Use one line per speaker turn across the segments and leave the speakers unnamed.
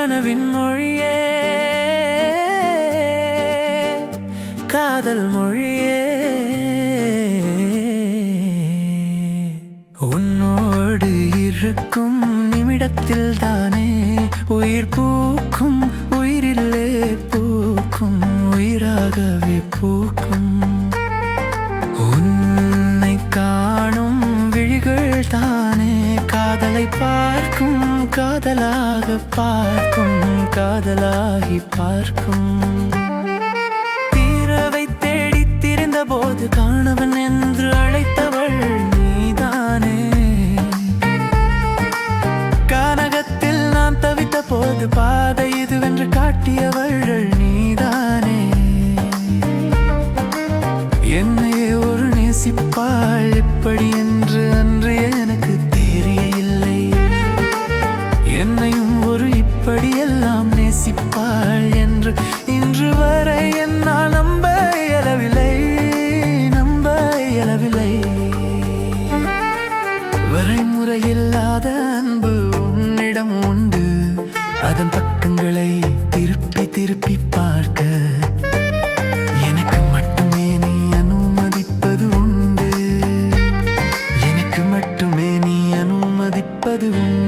கனவின் மொழியே. காதல் மொழியே. உன்னோடு இருக்கும் நிமிடத்தில் தானே உயிர் பூக்கும் உயிரில்லே பூக்கும் உயிராகவே பூக்கும். உன்னை காணும் விழிகள் தான் காதலை பார்க்கும் காதலாக பார்க்கும் காதலாகி பார்க்கும். தீரவை தேடி திரிந்த போது காணவன் என்று அழைத்தவள் நீதானே. கானகத்தில் நான் தவித்த போது பாதை இதுவென்று காட்டியவள் நீதானே. என்னையே ஒரு நேசிப்பாள் எப்படி என்று நேசிப்பாள் என்று இன்று வரை என்னால் நம்ப இயலவில்லை நம்ப இயலவில்லை. வரைமுறையில்லாத அன்பு உன்னிடம் உண்டு. அதன் பக்கங்களை திருப்பி திருப்பி பார்க்க எனக்கு மட்டுமே நீ அனுமதிப்பது உண்டு. எனக்கு மட்டுமே நீ அனுமதிப்பது உண்டு.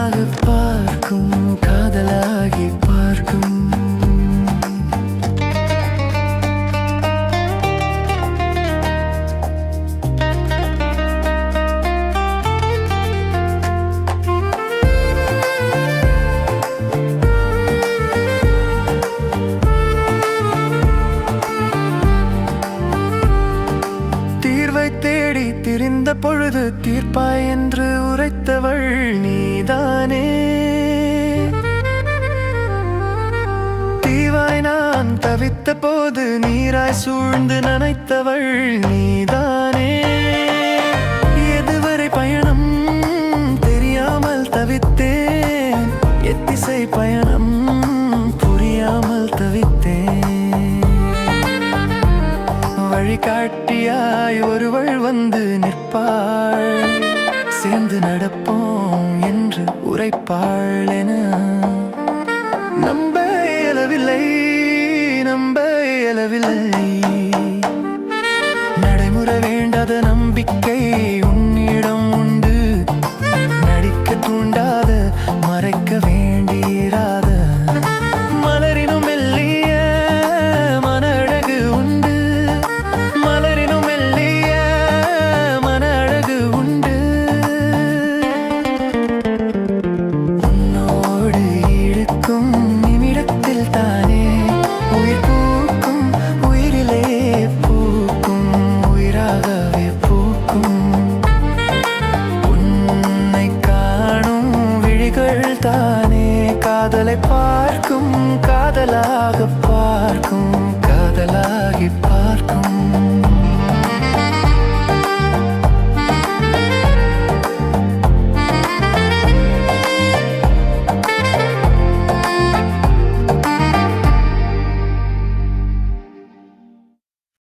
காதலாக பார்க்கும் தேடி திரிந்த பொழுது தீர்ப்பாய் என்று உரைத்தவள் நீதானே. தீவாய் நான் தவித்த போது நீராய் சூழ்ந்து நனைத்தவள் நீதான். வழிகாட்டியாய் ஒருவள் வந்து நிற்பாள். சேர்ந்து நடப்போம் என்று உரைப்பாள் என. நம்ப இயலவில்லை நம்ப இயலவில்லை. நடைமுறை வேண்டாத நம்பிக்கை தானே? காதலை பார்க்கும் காதலாக